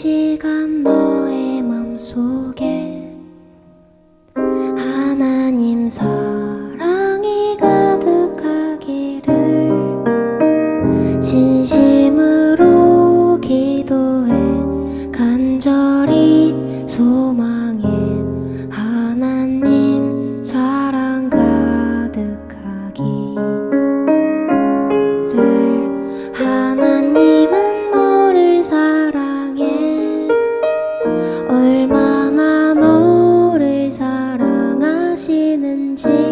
시간 너의 마음 속에 하나님 사랑. Jesus.